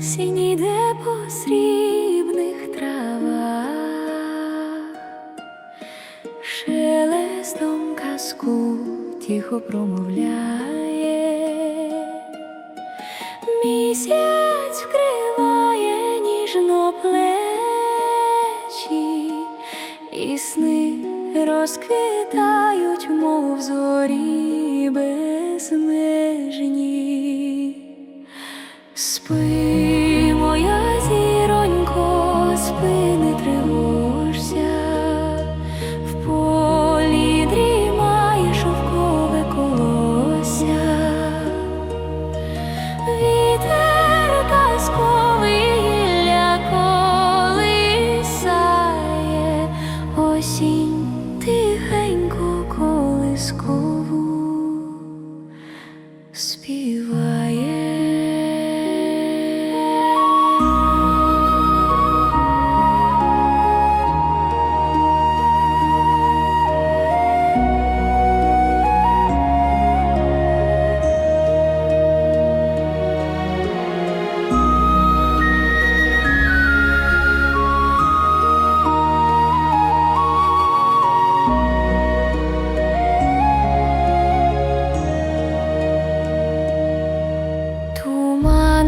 осінь іде по срібних травах, шелестом казку тихо промовляє, місяць вкриває ніжно плечі, і сни розквітають, мов зорі безмежні. Спи, моя зіронько, спи, не тривог.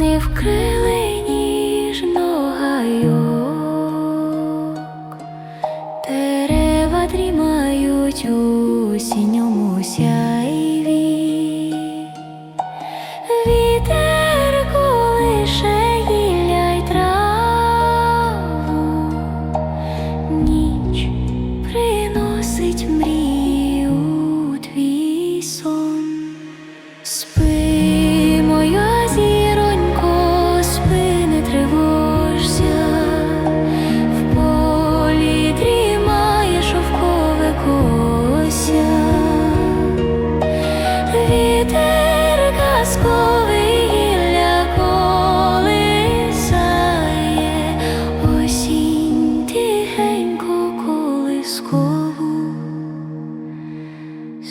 вони вкрили ніжно гайок, дерева дрімають у сіньому сяйві, вітер колише гілля й траву, ніч приносить мрію твій сон. Спи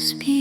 speak.